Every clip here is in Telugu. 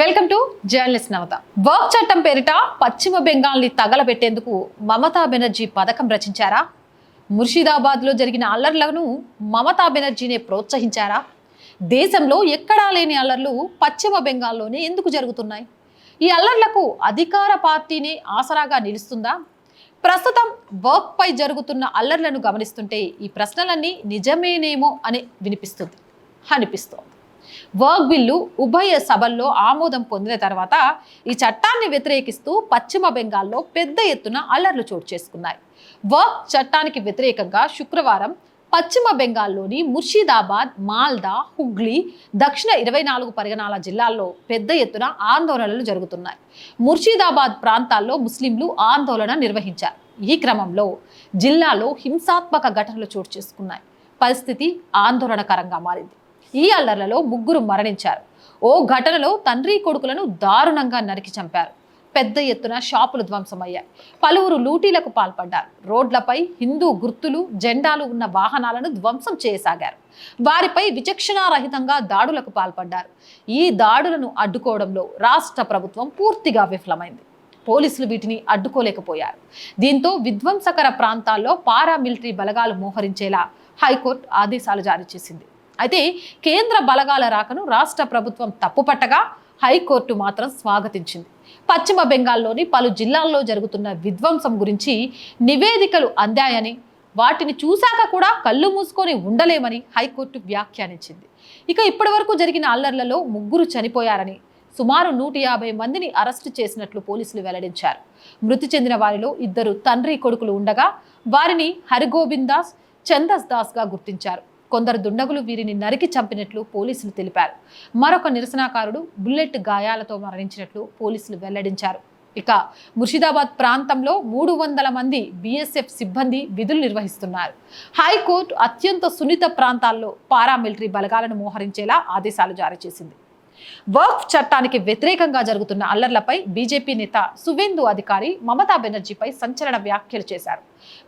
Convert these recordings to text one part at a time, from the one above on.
Welcome to journalist Navata. Work చట్టం పేరిట పశ్చిమ బెంగాల్ని తగలబెట్టేందుకు మమతా బెనర్జీ పథకం రచించారా? ముర్షిదాబాద్లో జరిగిన అల్లర్లను మమతా బెనర్జీనే ప్రోత్సహించారా? దేశంలో ఎక్కడా లేని అల్లర్లు పశ్చిమ బెంగాల్లోనే ఎందుకు జరుగుతున్నాయి? ఈ అల్లర్లకు అధికార పార్టీనే ఆసరాగా నిలుస్తుందా? ప్రస్తుతం వర్క్ పై జరుగుతున్న అల్లర్లను గమనిస్తుంటే ఈ ప్రశ్నలన్నీ నిజమేనేమో అని వినిపిస్తుంది. అనిపిస్తోంది. వర్క్ బిల్లు ఉభయ సభల్లో ఆమోదం పొందిన తర్వాత ఈ చట్టాన్ని వ్యతిరేకిస్తూ పశ్చిమ బెంగాల్లో పెద్ద ఎత్తున అల్లర్లు చోటు చేసుకున్నాయి. వర్క్ చట్టానికి వ్యతిరేకంగా శుక్రవారం పశ్చిమ బెంగాల్లోని ముర్షిదాబాద్ మాల్దా హుగ్లీ దక్షిణ ఇరవై నాలుగు పరిగణాల జిల్లాల్లో పెద్ద ఎత్తున ఆందోళనలు జరుగుతున్నాయి. ముర్షిదాబాద్ ప్రాంతాల్లో ముస్లింలు ఆందోళన నిర్వహించారు. ఈ క్రమంలో జిల్లాలో హింసాత్మక ఘటనలు చోటు చేసుకున్నాయి. పరిస్థితి ఆందోళనకరంగా మారింది. ఈ అల్లర్లలో ముగ్గురు మరణించారు. ఓ ఘటనలో తండ్రి కొడుకులను దారుణంగా నరికి చంపారు. పెద్ద ఎత్తున షాపులు ధ్వంసమయ్యాయి. పలువురు లూటీలకు పాల్పడ్డారు. రోడ్లపై హిందూ గుర్తులు జెండాలు ఉన్న వాహనాలను ధ్వంసం చేయసాగారు. వారిపై విచక్షణారహితంగా దాడులకు పాల్పడ్డారు. ఈ దాడులను అడ్డుకోవడంలో రాష్ట్ర ప్రభుత్వం పూర్తిగా విఫలమైంది. పోలీసులు వీటిని అడ్డుకోలేకపోయారు. దీంతో విధ్వంసకర ప్రాంతాల్లో పారామిలిటరీ బలగాలు మోహరించేలా హైకోర్టు ఆదేశాలు జారీ చేసింది. అయితే కేంద్ర బలగాల రాకను రాష్ట్ర ప్రభుత్వం తప్పుపట్టగా హైకోర్టు మాత్రం స్వాగతించింది. పశ్చిమ బెంగాల్లోని పలు జిల్లాల్లో జరుగుతున్న విధ్వంసం గురించి నివేదికలు అందాయని వాటిని చూశాక కూడా కళ్ళు మూసుకొని ఉండలేమని హైకోర్టు వ్యాఖ్యానించింది. ఇక ఇప్పటివరకు జరిగిన అల్లర్లలో ముగ్గురు చనిపోయారని సుమారు నూట యాభై మందిని అరెస్టు చేసినట్లు పోలీసులు వెల్లడించారు. మృతి చెందిన వారిలో ఇద్దరు తండ్రి కొడుకులు ఉండగా వారిని హరిగోబింద్ దాస్ చందస్ దాస్గా గుర్తించారు. కొందరు దుండగులు వీరిని నరికి చంపినట్లు పోలీసులు తెలిపారు. మరొక నిరసనకారుడు బుల్లెట్ గాయాలతో మరణించినట్లు పోలీసులు వెల్లడించారు. ఇక ముర్షిదాబాద్ ప్రాంతంలో మూడు వందల మంది బీఎస్ఎఫ్ సిబ్బంది విధులు నిర్వహిస్తున్నారు. హైకోర్టు అత్యంత సున్నిత ప్రాంతాల్లో పారామిలిటరీ బలగాలను మోహరించేలా ఆదేశాలు జారీ చేసింది. వర్క్ చట్టానికి వ్యతిరేకంగా జరుగుతున్న అల్లర్లపై బీజేపీ నేత సువేందు అధికారి మమతా బెనర్జీపై సంచలన వ్యాఖ్యలు చేశారు.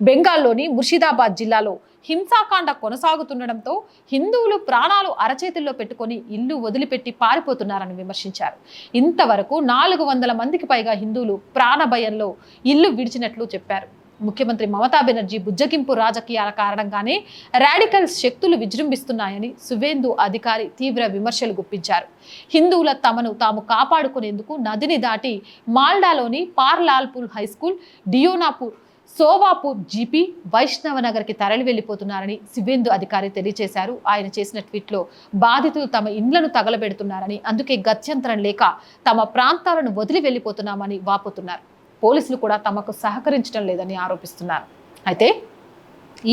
బెంగాల్లోని ముర్షిదాబాద్ జిల్లాలో హింసాకాండ కొనసాగుతుండటంతో హిందువులు ప్రాణాలు అరచేతుల్లో పెట్టుకొని ఇల్లు వదిలిపెట్టి పారిపోతున్నారని విమర్శించారు. ఇంతవరకు నాలుగు వందల మందికి పైగా హిందువులు ప్రాణభయంలో ఇల్లు విడిచినట్లు చెప్పారు. ముఖ్యమంత్రి మమతా బెనర్జీ బుజ్జగింపు రాజకీయాల కారణంగానే రాడికల్ శక్తులు విజృంభిస్తున్నాయని సువేందు అధికారి తీవ్ర విమర్శలు గుప్పించారు. హిందువుల తమను తాము కాపాడుకునేందుకు నదిని దాటి మాల్డాలోని పార్లాల్పూర్ హై స్కూల్ డియోనాపూర్ సోవాపు జీపీ వైష్ణవ నగర్కి తరలి వెళ్ళిపోతున్నారని శివేందు అధికారి తెలియజేశారు. ఆయన చేసిన ట్వీట్లో బాధితులు తమ ఇండ్లను తగలబెడుతున్నారని అందుకే గత్యంతరం లేక తమ ప్రాంతాలను వదిలి వెళ్ళిపోతున్నామని వాపోతున్నారు. పోలీసులు కూడా తమకు సహకరించడం లేదని ఆరోపిస్తున్నారు. అయితే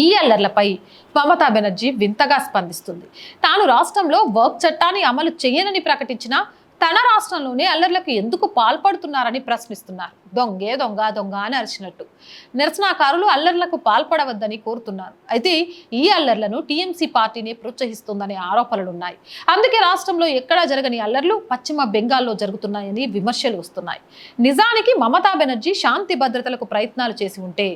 ఈ అల్లర్లపై మమతా బెనర్జీ వింతగా స్పందిస్తుంది. తాను రాష్ట్రంలో వర్క్ చట్టాన్ని అమలు చేయనని ప్రకటించిన తన రాష్ట్రంలోనే అల్లర్లకు ఎందుకు పాల్పడుతున్నారని ప్రశ్నిస్తున్నారు. దొంగే దొంగ దొంగ అని అరిచినట్టు. నిరసనకారులు అల్లర్లకు పాల్పడవద్దని కోరుతున్నారు. అయితే ఈ అల్లర్లను టీఎంసీ పార్టీనే ప్రోత్సహిస్తుందనే ఆరోపణలున్నాయి. అందుకే రాష్ట్రంలో ఎక్కడా జరగని అల్లర్లు పశ్చిమ బెంగాల్లో జరుగుతున్నాయని విమర్శలు వస్తున్నాయి. నిజానికి మమతా బెనర్జీ శాంతి భద్రతలకు ప్రయత్నాలు చేసి ఉంటే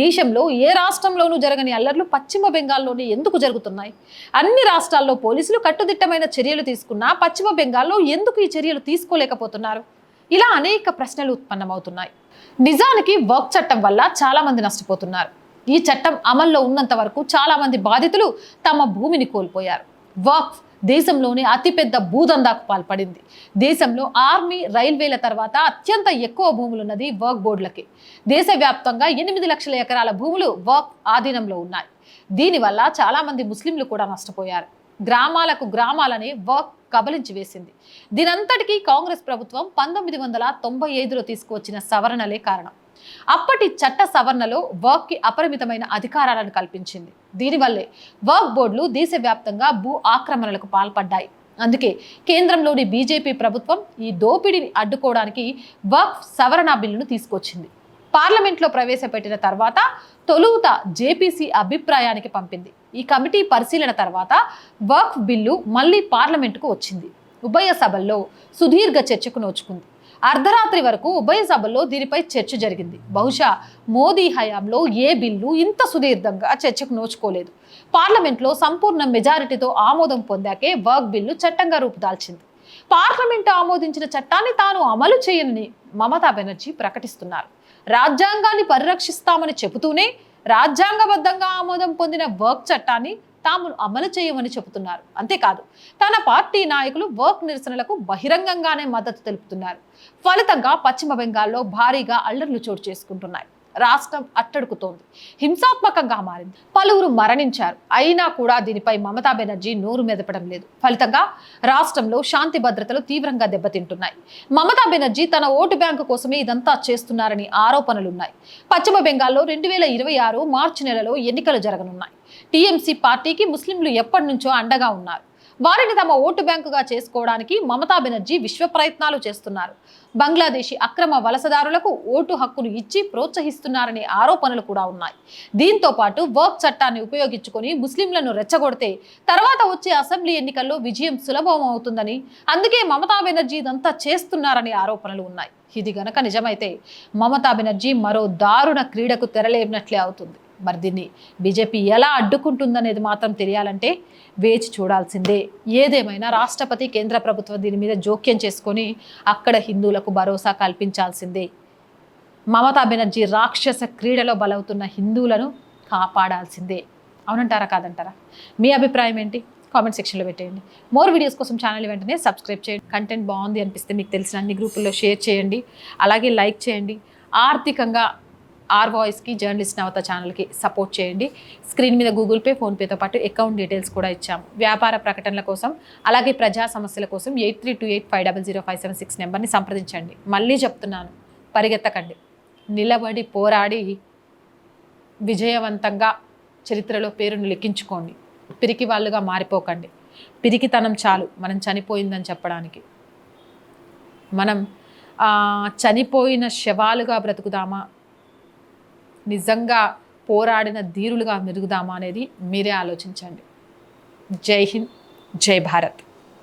దేశంలో ఏ రాష్ట్రంలోనూ జరగని అల్లర్లు పశ్చిమ బెంగాల్లోనే ఎందుకు జరుగుతున్నాయి? అన్ని రాష్ట్రాల్లో పోలీసులు కట్టుదిట్టమైన చర్యలు తీసుకున్నా పశ్చిమ బెంగాల్లో ఎందుకు ఈ చర్యలు తీసుకోలేకపోతున్నారు? ఇలా అనేక ప్రశ్నలు ఉత్పన్నమవుతున్నాయి. నిజానికి వర్క్ చట్టం వల్ల చాలామంది నష్టపోతున్నారు. ఈ చట్టం అమల్లో ఉన్నంత వరకు చాలామంది బాధితులు తమ భూమిని కోల్పోయారు. వర్క్ దేశంలోనే అతిపెద్ద భూదందాకు పాల్పడింది. దేశంలో ఆర్మీ రైల్వేల తర్వాత అత్యంత ఎక్కువ భూములున్నది వర్క్ బోర్డులకి. దేశవ్యాప్తంగా ఎనిమిది లక్షల ఎకరాల భూములు వర్క్ ఆధీనంలో ఉన్నాయి. దీనివల్ల చాలామంది ముస్లింలు కూడా నష్టపోయారు. గ్రామాలకు గ్రామాలనే వర్క్ కబలించి వేసింది. దీనంతటికీ కాంగ్రెస్ ప్రభుత్వం పంతొమ్మిది వందల తొంభై ఐదులో తీసుకువచ్చిన సవరణలే కారణం. అప్పటి చట్ట సవరణలో వర్క్కి అపరిమితమైన అధికారాలను కల్పించింది. దీనివల్లే వర్క్ బోర్డులు దేశవ్యాప్తంగా భూ ఆక్రమణలకు పాల్పడ్డాయి. అందుకే కేంద్రంలోని బీజేపీ ప్రభుత్వం ఈ దోపిడీని అడ్డుకోవడానికి వర్క్ సవరణ బిల్లును తీసుకొచ్చింది. పార్లమెంట్లో ప్రవేశపెట్టిన తర్వాత తొలుత జేపీసీ అభిప్రాయానికి పంపింది. ఈ కమిటీ పరిశీలన తర్వాత వర్క్ బిల్లు మళ్ళీ పార్లమెంటుకు వచ్చింది. ఉభయ సభల్లో సుదీర్ఘ చర్చకు నోచుకుంది. అర్ధరాత్రి వరకు ఉభయ సభల్లో దీనిపై చర్చ జరిగింది. బహుశా మోదీ హయాంలో ఏ బిల్లు ఇంత సుదీర్ఘంగా చర్చకు నోచుకోలేదు. పార్లమెంట్లో సంపూర్ణ మెజారిటీతో ఆమోదం పొందాకే వర్క్ బిల్లు చట్టంగా రూపుదాల్చింది. పార్లమెంటు ఆమోదించిన చట్టాన్ని తాను అమలు చేయనని మమతా బెనర్జీ ప్రకటిస్తున్నారు. రాజ్యాంగాన్ని పరిరక్షిస్తామని చెబుతూనే రాజ్యాంగబద్ధంగా ఆమోదం పొందిన వర్క్ చట్టాన్ని తాము అమలు చేయమని చెబుతున్నారు. అంతేకాదు తన పార్టీ నాయకులు వర్క్ నిరసనలకు బహిరంగంగానే మద్దతు తెలుపుతున్నారు. ఫలితంగా పశ్చిమ బెంగాల్లో భారీగా అల్లర్లు చోటు చేసుకుంటున్నాయి. రాష్ట్రం అట్టడుకుతోంది. హింసాత్మకంగా మారింది. పలువురు మరణించారు. అయినా కూడా దీనిపై మమతా బెనర్జీ నోరు మెదపడం లేదు. ఫలితంగా రాష్ట్రంలో శాంతి భద్రతలు తీవ్రంగా దెబ్బతింటున్నాయి. మమతా బెనర్జీ తన ఓటు బ్యాంకు కోసమే ఇదంతా చేస్తున్నారని ఆరోపణలున్నాయి. పశ్చిమ బెంగాల్లో రెండు వేల ఇరవై ఆరు మార్చి నెలలో ఎన్నికలు జరగనున్నాయి. టీఎంసీ పార్టీకి ముస్లింలు ఎప్పటి నుంచో అండగా ఉన్నారు. వారిని తమ ఓటు బ్యాంకుగా చేసుకోవడానికి మమతా బెనర్జీ విశ్వ ప్రయత్నాలు చేస్తున్నారు. బంగ్లాదేశీ అక్రమ వలసదారులకు ఓటు హక్కును ఇచ్చి ప్రోత్సహిస్తున్నారనే ఆరోపణలు కూడా ఉన్నాయి. దీంతో పాటు వర్క్ చట్టాన్ని ఉపయోగించుకొని ముస్లింలను రెచ్చగొడితే తర్వాత వచ్చే అసెంబ్లీ ఎన్నికల్లో విజయం సులభం అవుతుందని అందుకే మమతా బెనర్జీ ఇదంతా చేస్తున్నారనే ఆరోపణలు ఉన్నాయి. ఇది గనక నిజమైతే మమతా బెనర్జీ మరో దారుణ క్రీడకు తెరలేనట్లే అవుతుంది. మరి దీన్ని బీజేపీ ఎలా అడ్డుకుంటుందనేది మాత్రం తెలియాలంటే వేచి చూడాల్సిందే. ఏదేమైనా రాష్ట్రపతి కేంద్ర ప్రభుత్వం దీని మీద జోక్యం చేసుకొని అక్కడ హిందువులకు భరోసా కల్పించాల్సిందే. మమతా బెనర్జీ రాక్షస క్రీడలో బలవుతున్న హిందువులను కాపాడాల్సిందే. అవునంటారా కాదంటారా? మీ అభిప్రాయం ఏంటి? కామెంట్ సెక్షన్లో పెట్టేయండి. మోర్ వీడియోస్ కోసం ఛానల్ వెంటనే సబ్స్క్రైబ్ చేయండి. కంటెంట్ బాగుంది అనిపిస్తే మీకు తెలిసిన అన్ని గ్రూపుల్లో షేర్ చేయండి. అలాగే లైక్ చేయండి. ఆర్థికంగా ఆర్ వాయిస్కి జర్నలిస్ట్ నవత ఛానల్కి సపోర్ట్ చేయండి. స్క్రీన్ మీద గూగుల్ పే ఫోన్పేతో పాటు అకౌంట్ డీటెయిల్స్ కూడా ఇచ్చాము. వ్యాపార ప్రకటనల కోసం అలాగే ప్రజా సమస్యల కోసం eight three two eight five double zero five seven six నెంబర్ని సంప్రదించండి. మళ్ళీ చెప్తున్నాను పరిగెత్తకండి. నిలబడి పోరాడి విజయవంతంగా చరిత్రలో పేరును లెక్కించుకోండి పిరికి వాళ్ళుగా మారిపోకండి. పిరికితనం చాలు మనం చనిపోయిందని చెప్పడానికి. మనం చనిపోయిన శవాలుగా బ్రతుకుదామా? నిజంగా పోరాడిన ధీరులుగా మెరుగుదామా అనేది మీరే ఆలోచించండి. జై హింద్ జై భారత్.